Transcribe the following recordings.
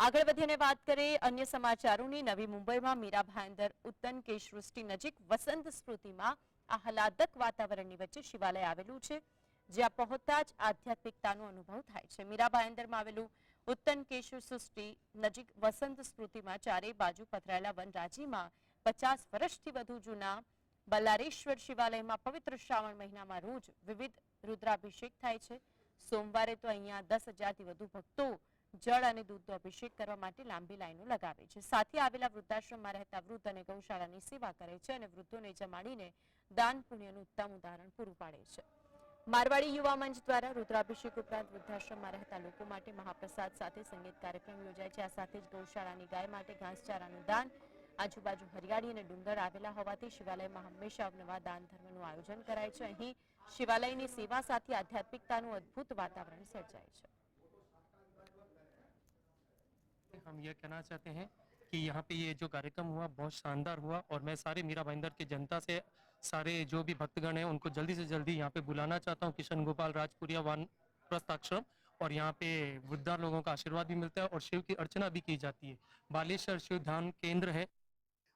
આગળ વધીને વાત કરીએ અન્ય સમાચારોની. નવી મુંબઈમાં મીરા ભાયંદર ઉત્તન કે સૃષ્ટિ નજીક વસંત સ્મૃતિમાં આહલાદક વાતાવરણની વચ્ચે શિવાલય આવેલું છે, જ્યાં પહોંચતા જ આધ્યાત્મિકતાનો અનુભવ થાય છે. મીરા ભાયંદરમાં આવેલું ઉત્તન કેશુ સૃષ્ટિ નજીક વસંત સ્મૃતિમાં ચારેય બાજુ પથરાયેલા વનરાજીમાં પચાસ વર્ષથી વધુ જૂના બલ્લારેશ્વર શિવાલયમાં પવિત્ર શ્રાવણ મહિનામાં રોજ વિવિધ રુદ્રાભિષેક થાય છે. સોમવારે તો અહીંયા દસ હજારથી વધુ ભક્તો જળ અને દૂધનો અભિષેક કરવા માટે લાંબી લાઈનો લગાવે છે. સાથે આવેલા વૃદ્ધાશ્રમમાં રહેતા વૃદ્ધ અને ગૌશાળાની સેવા કરે છે અને વૃદ્ધોને જમાડીને દાન પુણ્યનું ઉત્તમ ઉદાહરણ પૂરું પાડે છે. મારવાડી યુવા મંચ દ્વારા રુદ્રાભિષેક ઉપરાંત વૃદ્ધાશ્રમમાં રહેતા લોકો માટે મહાપ્રસાદ સાથે સંગીત કાર્યક્રમ યોજાય છે. આ સાથે જ ગૌશાળાની ગાય માટે ઘાસચારાનું દાન, આજુબાજુ હરિયાળી અને ડુંગર આવેલા હોવાથી શિવાલયમાં હંમેશા અવનવા દાન ધર્મનું આયોજન કરાય છે. અહીં શિવાલયની સેવા સાથે આધ્યાત્મિકતાનું અદ્ભુત વાતાવરણ સર્જાય છે. हम ये कहना चाहते हैं कि यहाँ पे ये जो कार्यक्रम हुआ बहुत शानदार हुआ और मैं सारे मीरा भाईंदर की जनता से सारे जो भी भक्तगण हैं उनको जल्दी से जल्दी यहाँ पे बुलाना चाहता हूँ। किशन गोपाल राजपुरिया वन प्रस्थाश्रम और यहाँ पे वृद्धा लोगों का आशीर्वाद भी मिलता है और शिव की अर्चना भी की जाती है। बालेश्वर शिव ध्यान केंद्र है।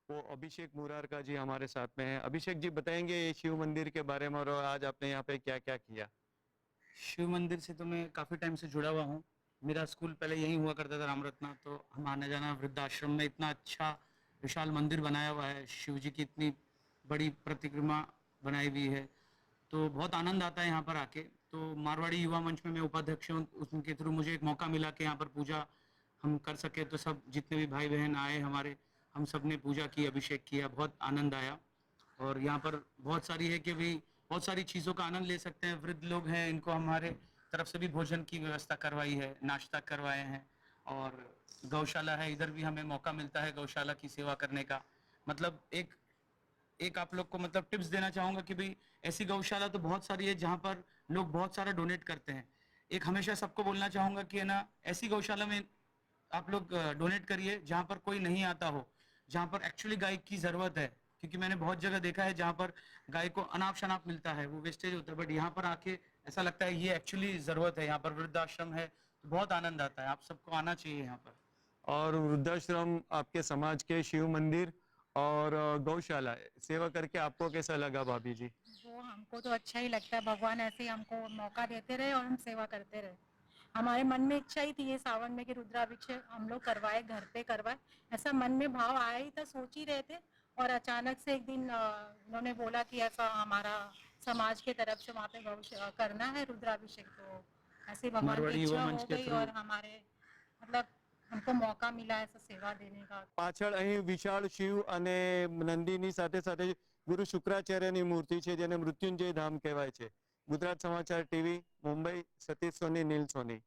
वो अभिषेक मुरारका जी हमारे साथ में है। अभिषेक जी बताएँगे ये शिव मंदिर के बारे में और आज आपने यहाँ पे क्या क्या किया? शिव मंदिर से तो मैं काफ़ी टाइम से जुड़ा हुआ हूँ। मेरा स्कूल पहले यहीं हुआ करता था रामरत्ना तो हम आने जाना वृद्धाश्रम में इतना अच्छा विशाल मंदिर बनाया हुआ है शिव जी की इतनी बड़ी प्रतिक्रमा बनाई हुई है। तो बहुत आनंद आता है यहाँ पर आके। तो मारवाड़ी युवा मंच में मैं उपाध्यक्ष हूँ, उनके थ्रू मुझे एक मौका मिला कि यहाँ पर पूजा हम कर सके। तो सब जितने भी भाई बहन आए हमारे, हम सबने पूजा की, अभिषेक किया, बहुत आनंद आया। और यहाँ पर बहुत सारी है कि भाई बहुत सारी चीज़ों का आनंद ले सकते हैं, वृद्ध लोग हैं, इनको हमारे तरफ़ से भी भोजन की व्यवस्था करवाई है, नाश्ता करवाए हैं और गौशाला है, इधर भी हमें मौका मिलता है गौशाला की सेवा करने का। मतलब एक एक आप लोग को मतलब टिप्स देना चाहूँगा कि भाई, ऐसी गौशाला तो बहुत सारी है जहाँ पर लोग बहुत सारा डोनेट करते हैं। एक हमेशा सबको बोलना चाहूँगा कि है ना, ऐसी गौशाला में आप लोग डोनेट करिए जहाँ पर कोई नहीं आता हो, जहाँ पर एक्चुअली गाय की ज़रूरत है। क्योंकि मैंने बहुत जगह देखा है जहाँ पर गाय को अनाप शनाप मिलता है वो वेस्टेज होता है बट यहाँ पर आके ऐसा लगता है ये एक्चुअली ज़रूरत है यहाँ पर वृद्धाश्रम है तो बहुत आनंद आता है आप सबको आना चाहिए यहाँ पर। और वृद्धाश्रम आपके समाज के शिव मंदिर और गौशाला सेवा करके आपको कैसा लगा भाभी जी? वो हमको तो अच्छा ही लगता है भगवान ऐसे ही हमको मौका देते रहे और हम सेवा करते रहे। हमारे मन में इच्छा ही थी ये सावन में कि रुद्राभिषेक हम लोग करवाए घर पे करवाए ऐसा मन में भाव आया ही था सोच ही रहे थे और अचानक से एक दिन अ, उन्होंने बोला कि ऐसा हमारा समाज के तरफ से वहाँ पे गौ करना है रुद्राभिषेक तो ऐसे भगवान मारवाड़ी की युवा इच्छा मंच हो के गई थ्रू। और हमारे मतलब हमको मौका मिला ऐसा सेवा देने का પાછળ અહીં વિશાળ શિવ અને નંદીની સાથે સાથે ગુરુ શુક્રાચાર્યની મૂર્તિ છે જેને મૃત્યુંજય ધામ કહેવાય છે ગુજરાત સમાચાર ટીવી મુંબઈ સતીશ સોની નીલ સોની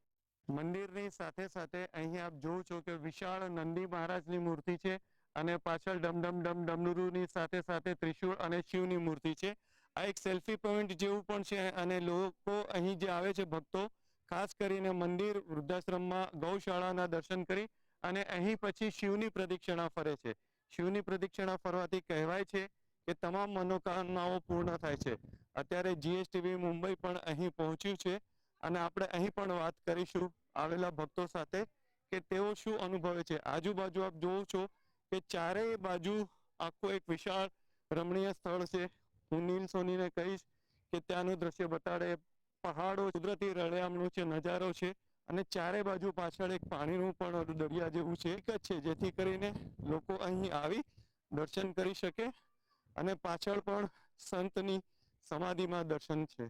મંદિરની સાથે સાથે અહીં આપ જોવો છો કે વિશાળ નંદી મહારાજની મૂર્તિ છે અને પાછળ ડમ ડમ ડમ ડમરુની સાથે સાથે ત્રિશુળ અને શિવની મૂર્તિ છે. આ એક સેલ્ફી પોઈન્ટ જેવું પણ છે અને લોકો અહીં જે આવે છે ભક્તો, ખાસ કરીને મંદિર, વૃદ્ધાશ્રમમાં, ગૌશાળાના દર્શન કરી અને અહીં પછી શિવની પ્રદક્ષિણા ફરે છે. શિવની પ્રદક્ષિણા ફરવાથી કહેવાય છે કે તમામ મનોકામનાઓ પૂર્ણ થાય છે. અત્યારે જીએસટીવી મુંબઈ પણ અહીં પહોંચ્યું છે અને આપણે અહીં પણ વાત કરીશું આવેલા ભક્તો સાથે કે તેઓ શું અનુભવે છે. આજુબાજુ આપ જોવો છો કે ચારેય બાજુ આખું એક વિશાળ રમણીય સ્થળ છે. હું નીલ સોનીને કહીશ કે ત્યાંનું દ્રશ્ય બતાડે. પહાડો કુદરતી રળિયામણું છે, નજારો છે અને ચારે બાજુ પાછળ એક પાણીનું પણ દરિયા જેવું છે. એક જ છે, જેથી કરીને લોકો અહીં આવી દર્શન કરી શકે અને પાછળ પણ સંતની સમાધિમાં દર્શન છે.